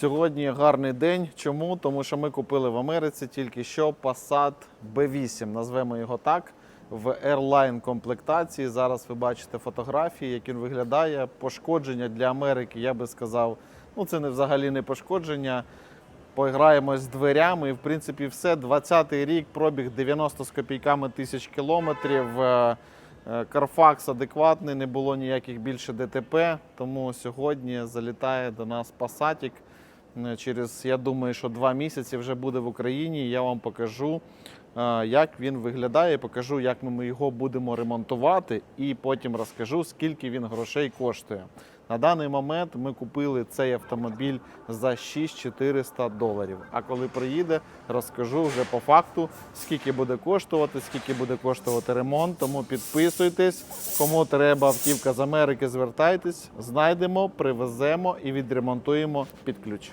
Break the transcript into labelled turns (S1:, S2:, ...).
S1: Сьогодні гарний день. Чому? Тому що ми купили в Америці тільки що Passat B8, назвемо його так, в Airline комплектації. Зараз ви бачите фотографії, як він виглядає. Пошкодження для Америки, я би сказав, ну це не взагалі не пошкодження. Пограємось з дверями, і в принципі все. 20-й рік, пробіг 90 з копійками тисяч кілометрів. Е, е, адекватний, не було ніяких більше ДТП. Тому сьогодні залітає до нас Passatік. Е, Через, я думаю, що два місяці вже буде в Україні. Я вам покажу, е, як він виглядає, покажу, як ми його будемо ремонтувати, і потім розкажу, скільки він грошей коштує. На даний момент ми купили цей автомобіль за 6400 доларів. А коли приїде, розкажу вже по факту, скільки буде коштувати, скільки буде коштувати ремонт. Тому підписуйтесь. Кому треба автівка з Америки, звертайтесь, знайдемо, привеземо і відремонтуємо під ключ.